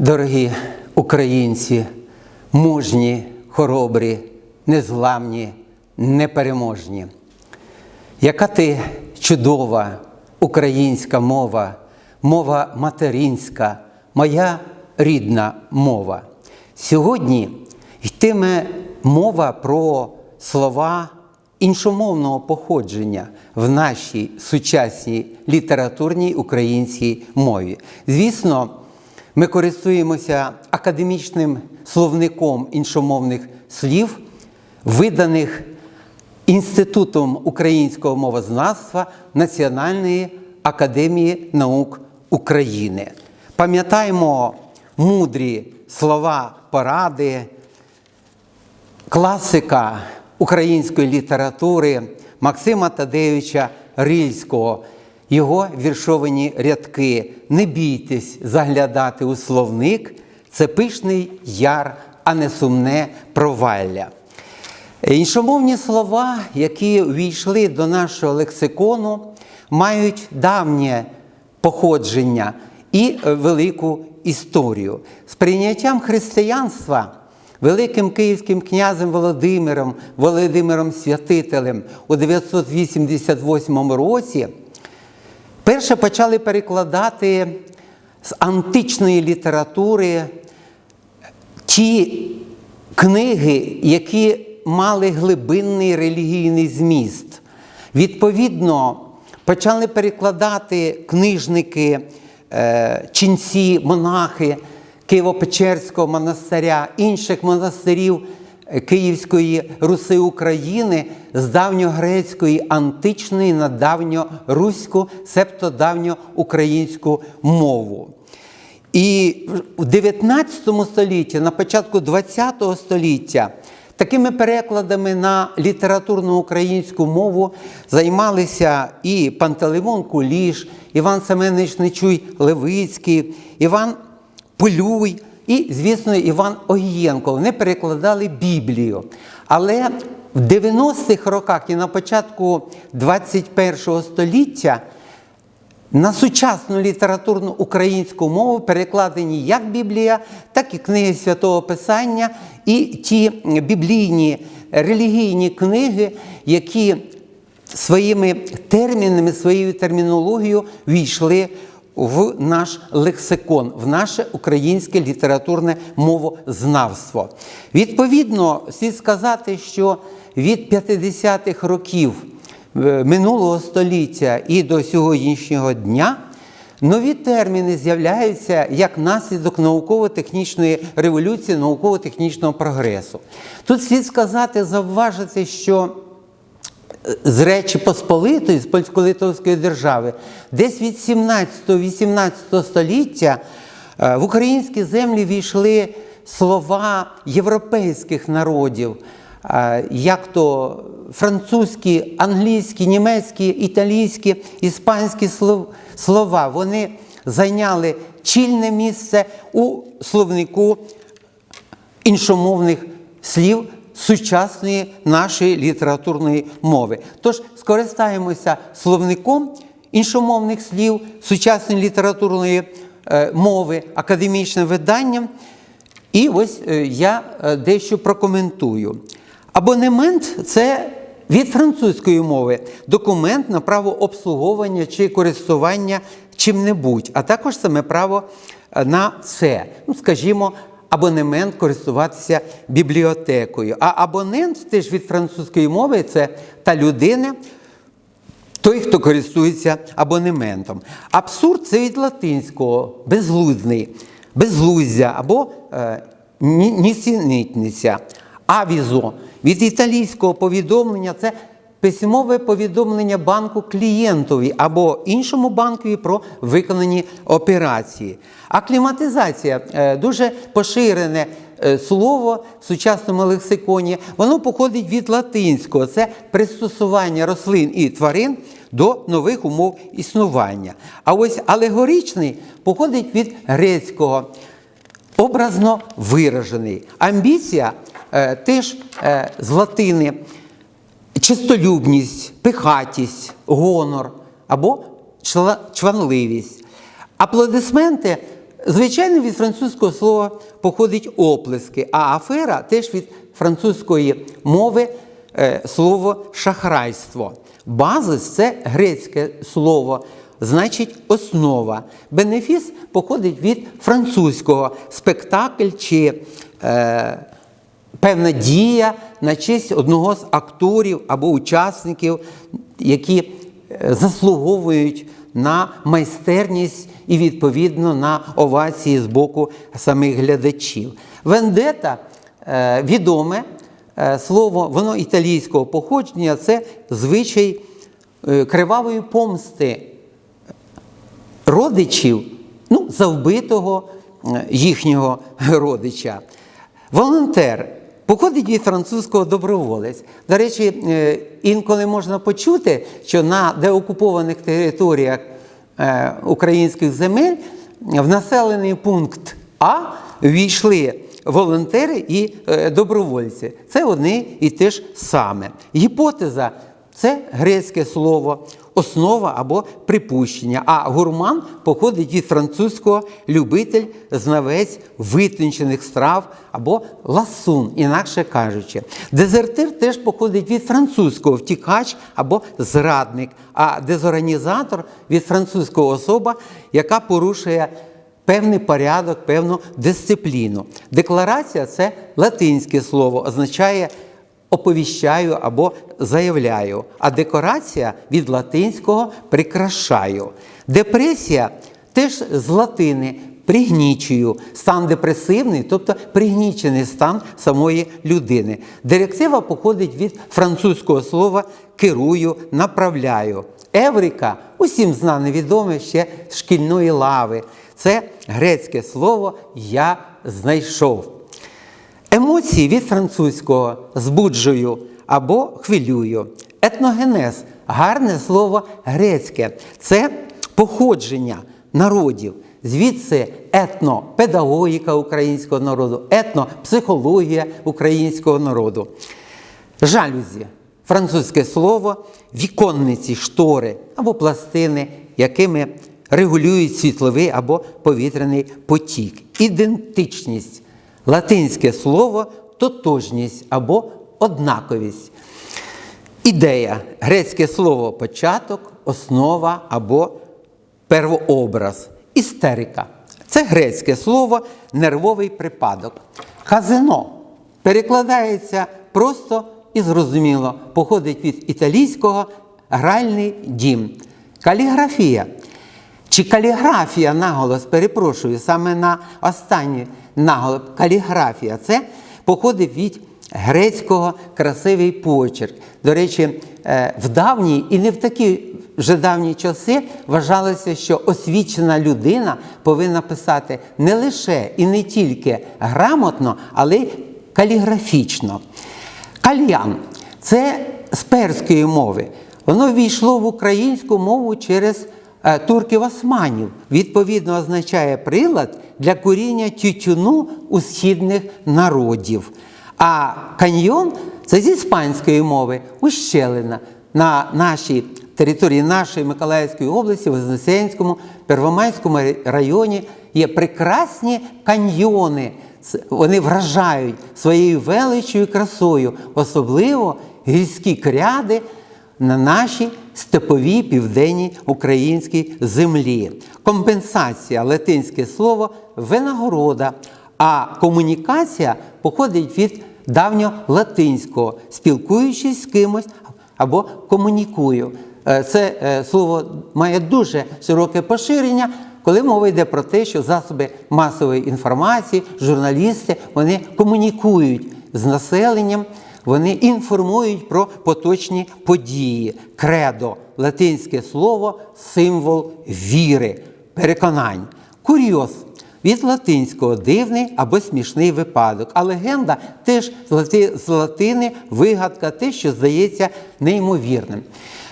Дорогі українці, мужні, хоробрі, незламні, непереможні. Яка ти чудова українська мова, мова материнська, моя рідна мова. Сьогодні йтиме мова про слова іншомовного походження в нашій сучасній літературній українській мові. Звісно, ми користуємося академічним словником іншомовних слів, виданих Інститутом українського мовознавства Національної академії наук України. Пам'ятаємо мудрі слова поради, класика української літератури Максима Тадеевича Рильського, його віршовані рядки. Не бійтесь заглядати у словник, це пишний яр, а не сумне провалля. Іншомовні слова, які увійшли до нашого лексикону, мають давнє походження і велику історію. З прийняттям християнства великим київським князем Володимиром, Володимиром Святителем у 988 році перше почали перекладати з античної літератури ті книги, які мали глибинний релігійний зміст. Відповідно, почали перекладати книжники, е, ченці, монахи Києво-Печерського монастиря, інших монастирів Київської Руси України з давньогрецької античної на давньоруську, себто давньоукраїнську мову. І в 19 столітті, на початку 20 століття, такими перекладами на літературну українську мову займалися і Пантелеймон Куліш, Іван Семенович Нечуй Левицький, Іван Полюй і, звісно, Іван Огієнко. Вони перекладали Біблію. Але в 90-х роках і на початку 21 століття на сучасну літературну українську мову перекладені як Біблія, так і книги Святого Писання, і ті біблійні релігійні книги, які своїми термінами, своєю термінологією війшли в наш лексикон, в наше українське літературне мовознавство. Відповідно, слід сказати, що від 50-х років е, минулого століття і до сьогоднішнього дня нові терміни з'являються як наслідок науково-технічної революції, науково-технічного прогресу. Тут слід сказати, завважити, що з Речі Посполитої, з польсько-литовської держави, десь від 17-18 століття е, в українські землі війшли слова європейських народів, е, як то французькі, англійські, німецькі, італійські, іспанські слова. Вони зайняли чільне місце у словнику іншомовних слів сучасної нашої літературної мови. Тож скористаємося словником іншомовних слів сучасної літературної е, мови, академічним виданням. І ось е, я е, дещо прокоментую. Абонемент це від французької мови документ на право обслуговування чи користування чим-небудь, а також саме право на це. Ну, скажімо, абонемент користуватися бібліотекою. А абонент теж від французької мови це та людина, той, хто користується абонементом. Абсурд це від латинського, безглуздний, безглуздя або е, нісенітниця. Авізо від італійського повідомлення це письмове повідомлення банку клієнтові або іншому банкові про виконані операції. Акліматизація е, дуже поширене е, слово в сучасному лексиконі. Воно походить від латинського, це пристосування рослин і тварин до нових умов існування. А ось алегоричний походить від грецького. Образно виражений. Амбіція е, теж з латини чистолюбність, пихатість, гонор або чванливість. Аплодисменти Звичайно, від французького слова походить оплески, а афера теж від французької мови е, слово шахрайство. Базис це грецьке слово, значить основа. Бенефіс походить від французького спектакль чи е, певна дія на честь одного з акторів або учасників, які е, заслуговують на майстерність і відповідно на овації з боку самих глядачів. Вендета е, відоме е, слово, воно італійського походження, це звичай кривавої помсти родичів ну, за вбитого їхнього родича. Волонтер походить від французького доброволець. До речі, е, інколи можна почути, що на деокупованих територіях е, українських земель в населений пункт А війшли волонтери і е, добровольці. Це одне і те ж саме. Гіпотеза це грецьке слово, основа або припущення. А гурман походить від французького любитель, знавець витончених страв або ласун, інакше кажучи. Дезертир теж походить від французького втікач або зрадник, а дезорганізатор від французького особа, яка порушує певний порядок, певну дисципліну. Декларація це латинське слово, означає оповіщаю або заявляю, а декорація від латинського прикрашаю. Депресія теж з латини пригнічую, стан депресивний, тобто пригнічений стан самої людини. Директива походить від французького слова керую, направляю. Еврика усім знане відоме ще з шкільної лави. Це грецьке слово я знайшов. Емоції від французького збуджую або хвилюю. Етногенез гарне слово грецьке. Це походження народів. Звідси етнопедагогіка українського народу, етнопсихологія українського народу. Жалюзі французьке слово, віконниці, штори або пластини, якими регулюють світловий або повітряний потік. Ідентичність латинське слово тотожність або однаковість. Ідея грецьке слово початок, основа або первообраз. Істерика. Це грецьке слово нервовий припадок. Казино перекладається просто і зрозуміло, походить від італійського гральний дім. Каліграфія. Чи каліграфія наголос, перепрошую, саме на останній наголос каліграфія це походить від грецького красивий почерк. До речі, е, в давні і не в такі вже давні часи вважалося, що освічена людина повинна писати не лише і не тільки грамотно, але й каліграфічно. Кальян це з перської мови. Воно війшло в українську мову через е, турків османів. Відповідно, означає прилад для куріння тютюну у східних народів. А каньйон це з іспанської мови ущелина на нашій території нашої Миколаївської області, в Вознесенському, Первомайському районі є прекрасні каньйони. Вони вражають своєю величчю і красою, особливо гірські кряди на нашій степовій південній українській землі. Компенсація латинське слово винагорода, а комунікація походить від давньолатинського, спілкуючись з кимось або комунікую. Е, Це е, слово має дуже широке поширення, коли мова йде про те, що засоби масової інформації, журналісти, вони комунікують з населенням, вони інформують про поточні події. Кредо латинське слово, символ віри, переконань. Курйоз від латинського дивний або смішний випадок. А легенда теж з латини вигадка, те, що здається неймовірним.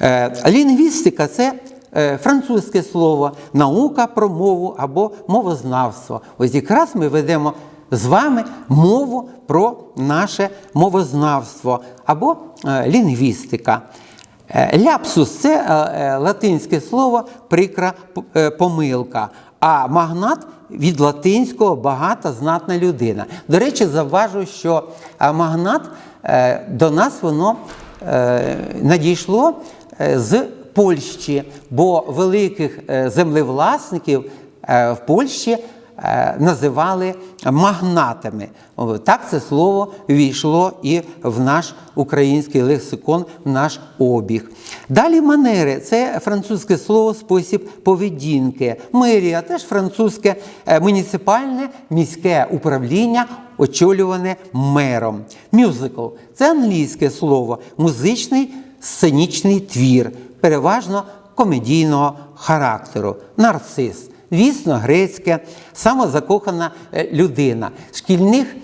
Е, Лінгвістика це е, французьке слово, наука про мову або мовознавство. Ось якраз ми ведемо з вами мову про наше мовознавство або е, лінгвістика. Е, Ляпсус це е, латинське слово прикра помилка. А магнат від латинського багата знатна людина. До речі, завважу, що магнат до нас воно надійшло з Польщі, бо великих землевласників в Польщі називали магнатами. Так це слово війшло і в наш український лексикон, в наш обіг. Далі манери це французьке слово, спосіб поведінки. Мерія теж французьке е, муніципальне міське управління, очолюване мером. Мюзикл це англійське слово, музичний сценічний твір, переважно комедійного характеру. Нарцис. Звісно, грецьке, самозакохана е, людина. Шкільних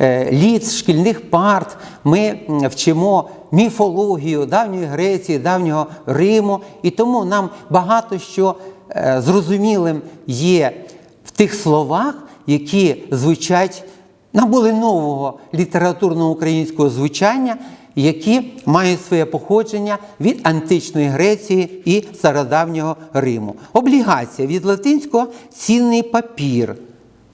е, літ, шкільних парт ми вчимо міфологію давньої Греції, давнього Риму, і тому нам багато що е, зрозумілим є в тих словах, які звучать набули нового літературного українського звучання, які мають своє походження від античної Греції і стародавнього Риму. Облігація від латинського цінний папір,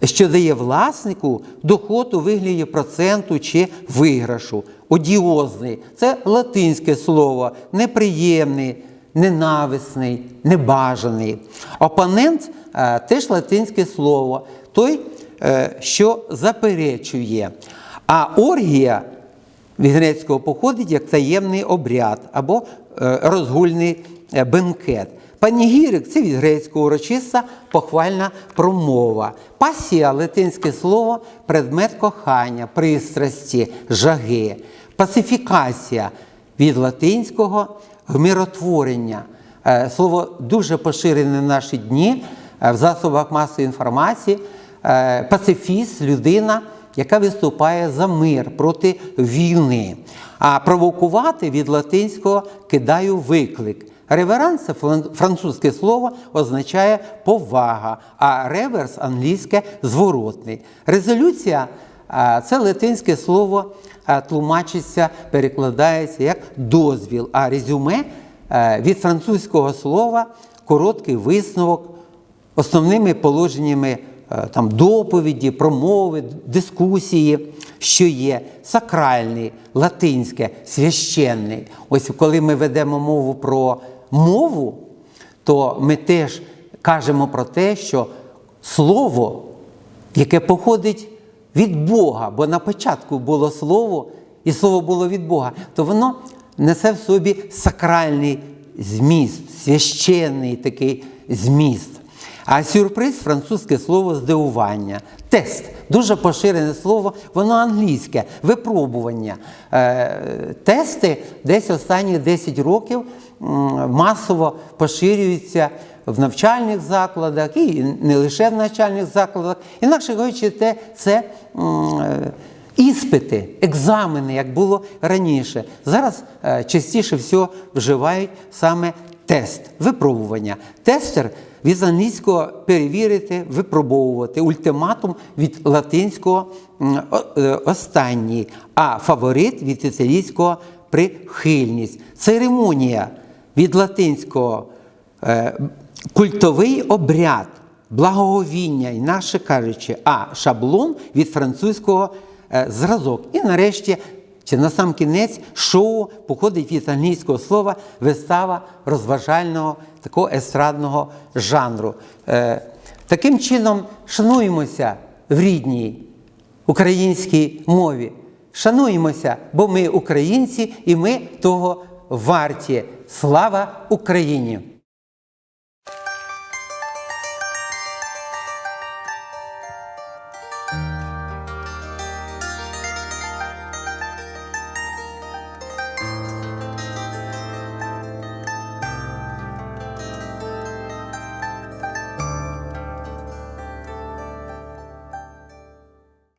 що дає власнику доход у вигляді проценту чи виграшу. Одіозний це латинське слово, неприємний, ненависний, небажаний. Опонент е, теж латинське слово, той, е, що заперечує. А оргія від грецького походить як таємний обряд або е, розгульний е, бенкет. Панігірик це від грецького урочиста похвальна промова. Пасія латинське слово предмет кохання, пристрасті, жаги. Пацифікація від латинського миротворення. Е, Слово дуже поширене в наші дні в засобах масової інформації. Пацифіст людина, яка виступає за мир проти війни. А провокувати від латинського кидаю виклик. Реверанс це французьке слово означає повага, а реверс англійське зворотний. Резолюція це латинське слово тлумачиться, перекладається як дозвіл, а резюме від французького слова короткий висновок основними положеннями там, доповіді, промови, дискусії, що є сакральний, латинське, священний. Ось коли ми ведемо мову про мову, то ми теж кажемо про те, що слово, яке походить від Бога, бо на початку було слово, і слово було від Бога, то воно несе в собі сакральний зміст, священний такий зміст. А сюрприз французьке слово здивування. Тест дуже поширене слово, воно англійське, випробування. Е, тести десь останні 10 років масово поширюються в навчальних закладах і не лише в навчальних закладах. Інакше кажучи, це е, іспити, екзамени, як було раніше. Зараз е, частіше всього вживають саме тест, випробування. Тестер від англійського перевірити, випробовувати, ультиматум від латинського е, останній, а фаворит від італійського прихильність. Церемонія від латинського е, культовий обряд, благоговіння, інакше кажучи, а шаблон від французького е, зразок. І нарешті, чи на сам кінець, шоу походить від англійського слова вистава розважального такого естрадного жанру. Е, Таким чином, шануємося в рідній українській мові. Шануємося, бо ми українці і ми того варті. Слава Україні!